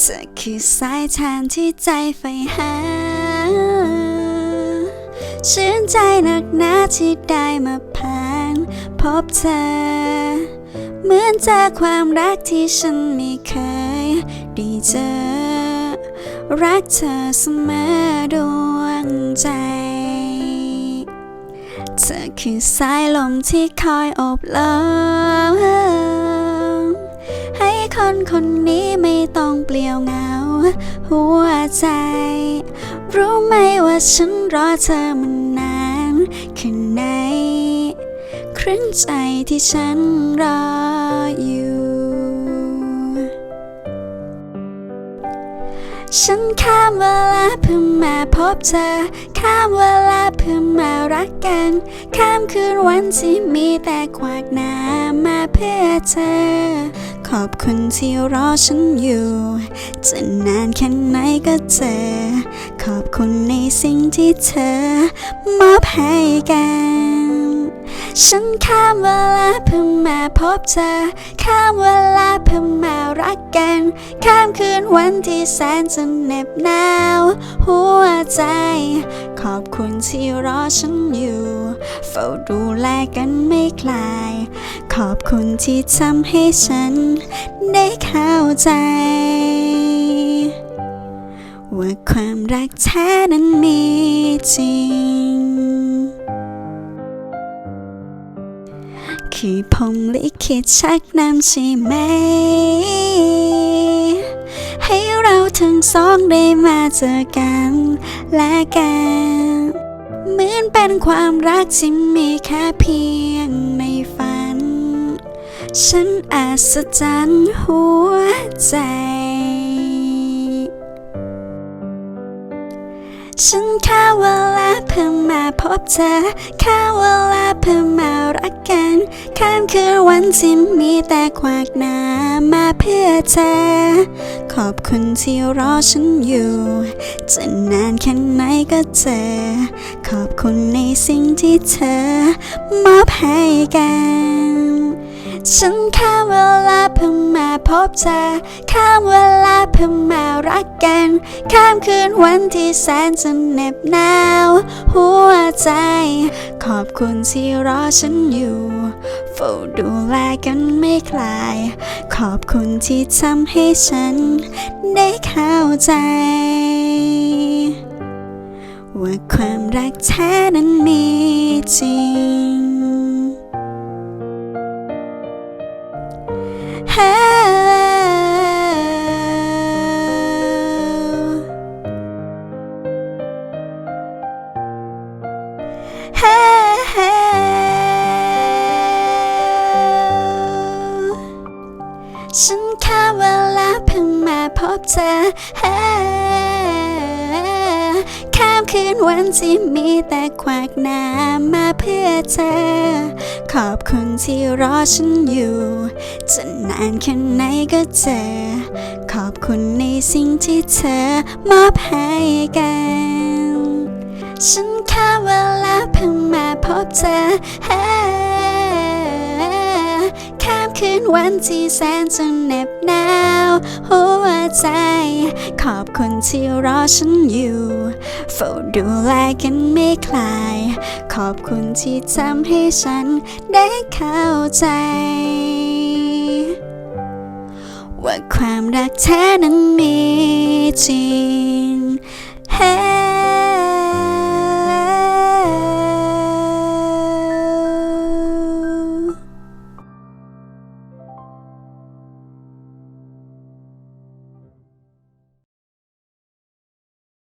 เธอคือสายทานที่ใจใฝ่หา ชื่นใจหนักหนาที่ได้มาผ่านพบเธอ เหมือนเจอความรักที่ฉันไม่เคยได้เจอ รักเธอเสมอดวงใจเธอคือสายลมที่คอยอบล้อม คนคนนี้ไม่ต้องเปลี่ยวเหงา หัวใจ รู้ไหมว่าฉันรอเธอมานานแค่ไหนครึ่งใจที่ฉันรออยู่ ฉันข้ามเวลาเพื่อมาพบเธอข้ามเวลาเพื่อมา รักกัน ข้ามคืนวันที่มีแต่ขวากหน้ำมาเพื่อเธอ ขอบคุณที่รอฉันอยู่ จะนานแค่ไหนก็เจอ ขอบคุณในสิ่งที่เธอมอบให้กัน ฉันข้ามเวลาเพื่อมาพบเธอ ข้ามเวลาเพื่อมารักกัน ข้ามคืนวันที่แสนจะเหน็บหนาว หัวใจ ขอบคุณที่รอฉันอยู่ เฝ้าดูแลกันไม่คลาย ขอบคุณที่ทำให้ฉัน ได้เข้าใจว่าความรักแท้นั้นมีจริง คือผมลิขิตชักนำใช่ไหม ให้เราทั้งสองได้มาเจอกันและกันเหมือนเป็นความรักที่มีแค่เพียงในฝัน ฉันอัศจรรย์หัวใจ ฉันข้าเวลาเพื่อมาพบเธอข้าเวลาเพื่อมารักกันข้ามคืนวันที่มีแต่ขวากน้ามาเพื่อเธอ ขอบคุณที่รอฉันอยู่ จะนานแค่ไหนก็เจอ ขอบคุณในสิ่งที่เธอมอบให้กันฉันข้าเวลาเพื่อมาพบเธอข้าเวลา เพื่อมารักกัน ข้ามคืนวันที่แสนจะเหน็บหนาว หัวใจ ขอบคุณที่รอฉันอยู่เฝ้าดูแลกันไม่คลาย ขอบคุณที่ทำให้ฉัน ได้เข้าใจ ว่าความรักแท้นั้นมีจริง ฉันข้าเวลาเพิ่งมาพบเธอข้ามคืนวันที่มีแต่ขวากหน้ามาเพื่อเธอ ขอบคุณที่รอฉันอยู่ จะนานแค่ไหนก็เจอ ขอบคุณในสิ่งที่เธอมอบให้กัน ฉัน บเธอข้ามคืนวันที่แสนจะเหน็บหนาวหัวใจ ขอบคุณที่รอฉันอยู่เฝ้าดูแลกันไม่คลาย ขอบคุณที่ทำให้ฉันได้เข้าใจ ว่าความรักแท้นั้นมีจริง